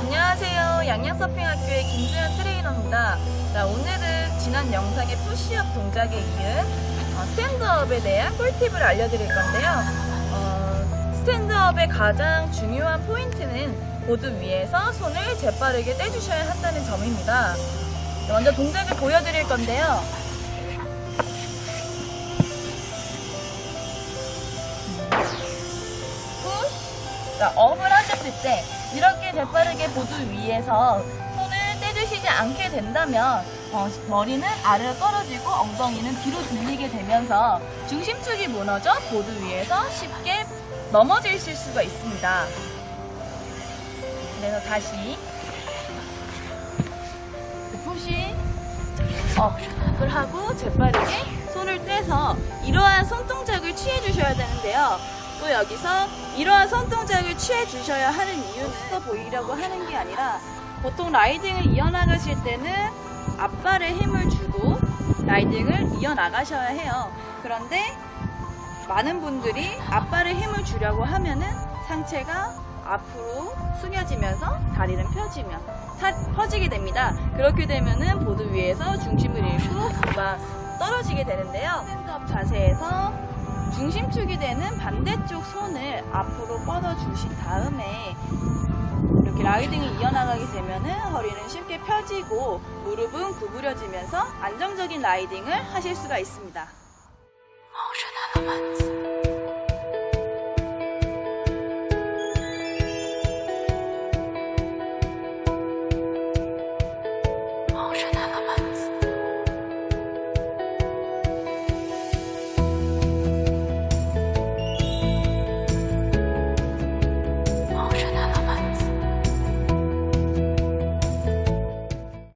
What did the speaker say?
안녕하세요. 양양서핑학교의 김수현 트레이너입니다. 자, 오늘은 지난 영상의 푸시업 동작에 이은 어, 스탠드업에 대한 꿀팁을 알려드릴 건데요. 어, 스탠드업의 가장 중요한 포인트는 보드 위에서 손을 재빠르게 떼주셔야 한다는 점입니다. 먼저 동작을 보여드릴 건데요. 푸시. 자, 업을 하셨을 때 이렇게 재빠르게 보드 위에서 손을 떼주시지 않게 된다면 어, 머리는 아래로 떨어지고 엉덩이는 뒤로 들리게 되면서 중심축이 무너져 보드 위에서 쉽게 넘어지실 수가 있습니다. 그래서 다시 푸시 업을 하고 재빠르게 손을 떼서 이러한 손동작을 취해 주셔야 되는데요. 또 여기서 이러한 손동작을 취해 주셔야 하는 이유는 또 보이려고 하는 게 아니라 보통 라이딩을 이어나가실 때는 앞발에 힘을 주고 라이딩을 이어나가셔야 해요. 그런데 많은 분들이 앞발에 힘을 주려고 하면은 상체가 앞으로 숙여지면서 다리는 펴지면 사- 퍼지게 됩니다. 그렇게 되면은 보드 위에서 중심을 잃고 막 떨어지게 되는데요. 스탠드업 자세에서 중심축이 되는 반대쪽 손을 앞으로 뻗어 주신 다음에 이렇게 라이딩을 이어나가게 되면은 허리는 쉽게 펴지고 무릎은 구부려지면서 안정적인 라이딩을 하실 수가 있습니다.